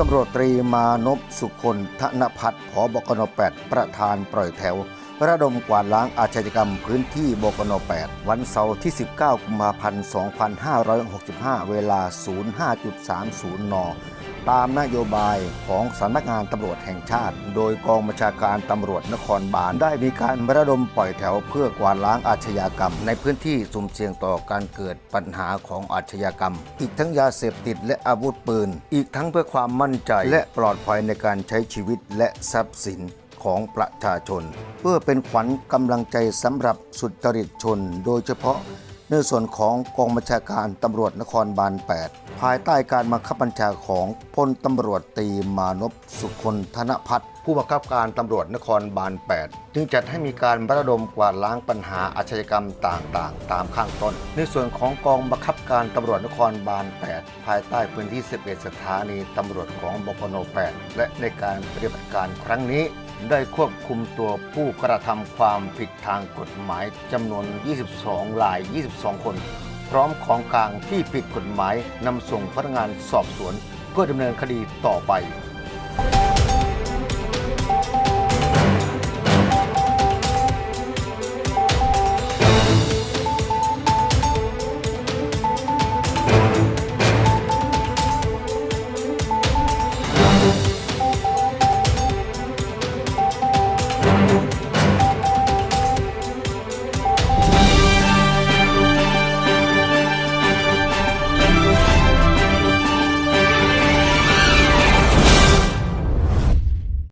ตำรวจตรีมานพสุคนธนพัฒน์ผบกน8ประธานปล่อยแถว ระดมกวาดล้างอาชญากรรมพื้นที่บกน8วันเสาร์ที่ 19 กุมภาพันธ์ 2565 เวลา 05.30 น ตามนโยบายของสำนักงานตำรวจแห่งชาติ โดยกองบัญชาการตำรวจนครบาลได้มีการระดมปล่อยแถวเพื่อกวาดล้างอาชญากรรม ในพื้นที่สุ่มเสี่ยงต่อการเกิดปัญหาของอาชญากรรม อีกทั้งยาเสพติดและอาวุธปืน อีกทั้งเพื่อความมั่นใจและปลอดภัยในการใช้ชีวิตและทรัพย์สินของประชาชน เพื่อเป็นขวัญกำลังใจสำหรับสุจริตชน โดยเฉพาะ ในส่วนของกองบัญชาการตำรวจนครบาล 8 ภายใต้การบังคับบัญชาของพลตำรวจตรีมานพสุคนธนพัฒน์ผู้บังคับการตำรวจนครบาล 8 จึงจัดให้มีการระดมกวาดล้างปัญหาอาชญากรรมต่างๆ ตามข้างต้น ในส่วนของกองบังคับการตำรวจนครบาล 8 ภายใต้พื้นที่ 11 สถานีตำรวจของบพน8 และในการปฏิบัติการครั้งนี้ ได้ควบคุมตัวผู้กระทำความผิดทางกฎหมายจำนวน 22ราย 22 คน พร้อมของกลางที่ผิดกฎหมายนำส่งพนักงานสอบสวน เพื่อดำเนินคดีต่อไป